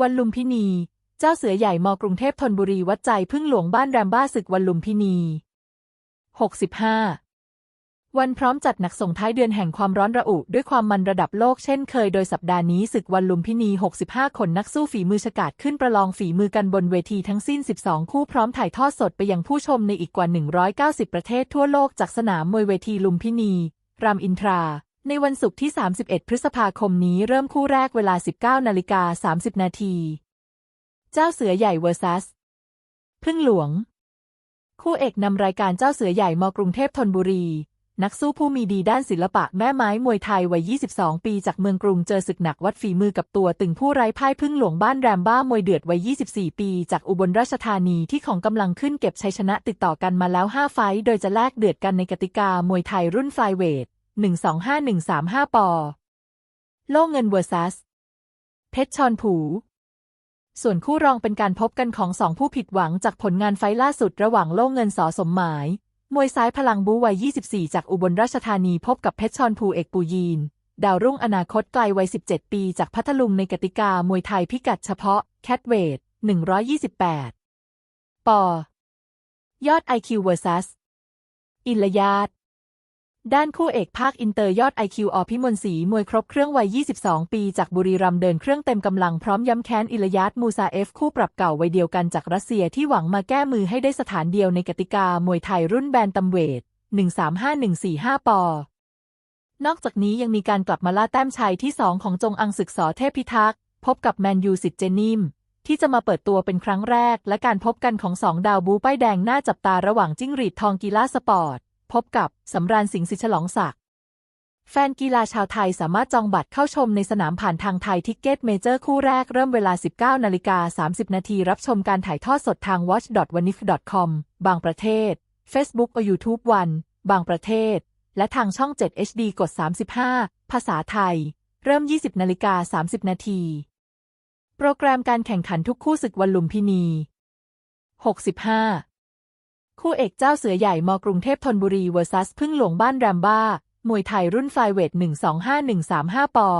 วันลุมพินี เจ้าเสือใหญ่มกรุงเทพธนบุรีวัดใจพึ่งหลวงบ้านแรมบ้าศึกวันลุมพินี 65 วันพร้อมจัดหนักส่งท้ายเดือนแห่งความร้อนระอุ ด้วยความมันระดับโลกเช่นเคยโดยสัปดาห์นี้ศึกวันลุมพินี 65 คนนักสู้ฝีมือฉกาจขึ้นประลองฝีมือกันบนเวทีทั้งสิ้น 12 คู่พร้อมถ่ายทอดสดไปยังผู้ชมในอีกกว่า 190 ประเทศทั่วโลกจากสนามมวยเวทีลุมพินี รามอินทรา ในวันศุกร์ที่ 31 พฤษภาคมนี้เริ่มคู่แรกเวลา 19 นาฬิกา 30 นาที เจ้าเสือใหญ่เวอร์ซัส พึ่งหลวง คู่เอกนำรายการเจ้าเสือใหญ่มกรุงเทพธนบุรี นักสู้ผู้มีดีด้านศิลปะแม่ไม้มวยไทยวัย 22 ปีจากเมืองกรุงเจอศึกหนักวัดฝีมือกับตัวตึงผู้ไร้พ่ายพึ่งหลวงบ้านแรมบ้ามวยเดือดวัย 24 ปีจากอุบลราชธานีที่ของกำลังขึ้นเก็บชัยชนะติดต่อกันมาแล้ว 5 ไฟต์โดยจะแลกเดือดกันในกติกามวยไทยรุ่นไฟเวท 125135 ปอ โล่เงินเวอร์ซัส เพชรชอนผู ส่วนคู่รองเป็นการพบกันของสองผู้ผิดหวังจากผลงานไฟล์ล่าสุดระหว่างโล่เงินสอสมหมาย มวยซ้ายพลังบูวัย 24 จากอุบลราชธานีพบกับเพชรชอนภูเอกปูยีน ดาวรุ่งอนาคตไกลวัย 17 ปีจากพัทลุงในกติกามวยไทยพิกัดเฉพาะ แคทเวท 128 ปอ ยอด IQ vs อิลยาด ด้านคู่เอกภาคอินเตอร์ยอด IQ อพิมลศรีมวยครบเครื่องวัย 22 ปีจากบุรีรัมย์เดินเครื่องเต็มกำลังพร้อมย้ำแค้นอิลยาดมูซาเอฟ คู่ปรับเก่าวัยเดียวกันจากรัสเซียที่หวังมาแก้มือให้ได้สถานเดียวในกติกามวยไทยรุ่นแบนตัมเวท 135145 ปอนอกจากนี้ยังมีการกลับมาล่าแต้มชัยที่ 2 ของจงอังศึกสอเทพพิทักษ์พบกับแมนยูสิทธิ์เจนิมที่จะมาเปิดตัวเป็นครั้งแรก และการพบกันของสองดาวบูป้ายแดงน่าจับตาระหว่างจิ้งหรีดทองกีฬาสปอร์ต พบกับสำราญสิงห์สิฉลองศักดิ์แฟนกีฬาชาวไทยสามารถจองบัตรเข้าชมในสนามผ่านทางไทยทิกเก็ตเมเจอร์คู่แรกเริ่มเวลา 19นาฬิกา30 นาทีรับชมการถ่ายทอดสดทาง watch.wanif.com บางประเทศ Facebook or YouTube วัน บางประเทศ และทางช่อง 7 HD กด 35 ภาษาไทย เริ่ม 20นาฬิกา30 นาที โปรแกรมการแข่งขันทุกคู่ศึกวันลุมพินี 65 คู่เอกเจ้าเสือใหญ่มกรุงเทพธนบุรีเวอร์ซัสพึ่งหลวงบ้านแรมบ้า มวยไทยรุ่นไฟเวท 125135 ปอ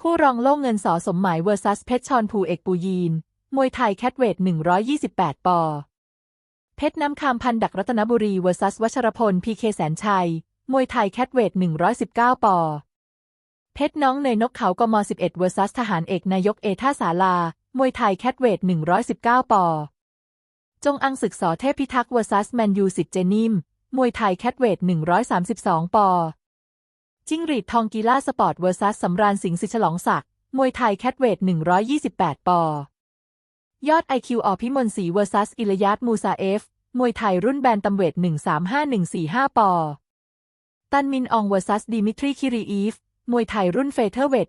คู่รองโล่งเงินสอสมหมายเวอร์ซัสเพชรชอนภูเอกปูยีน มวยไทยแคทเวท 128 ปอ เพชรน้ำคำพันดักรัตนบุรีเวอร์ซัสวัชรพลพีเคแสนชัย มวยไทยแคทเวท 119 ปอ เพชรน้องเนยนกเขากม11เวอร์ซัสทหารเอกนายกเอท่าสาลา มวยไทยแคทเวท 119 ปอ จงอังศึกสอเทพพิทักษ์เวอร์ซัสแมนยูสิทธิ์เจนิม มวยไทยแคทเวท 132 ปอ จิ้งหรีดทองกีฬาสปอร์ตเวอร์ซัสสำราญสิงห์สิฉลองศักดิ์ มวยไทยแคทเวท 128 ปอ ยอด IQ อพิมลศรีเวอร์ซัสอิลยาดมูซาเอฟ มวยไทยรุ่นแบนตัมเวท 135145 ปอ ตันมินอองเวอร์ซัสดิมิทรีคิรีอีฟ มวยไทยรุ่นเฟเธอร์เวท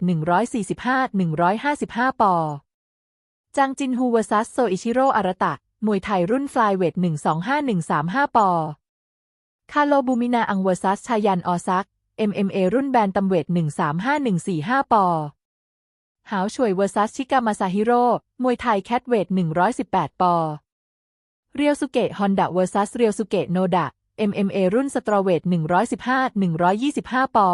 145-155 ปอ จางจินฮูเวอร์ซัสโซอิชิโรอารตะ มวยไทยรุ่นฟลายเวท 125-135 ปอ คาโลบูมินาอังเวอร์ซัสชายันออซัก MMA รุ่นแบนตัมเวท 135145 ปอ หาวช่วยเวอร์ซัสชิกามาซาฮิโร่ มวยไทยแคทเวท 118 ปอ เรียวสุเกะฮอนดะเวอร์ซัสเรียวสุเกะโนดะ MMA รุ่นสตรอเวท 115-125 ปอ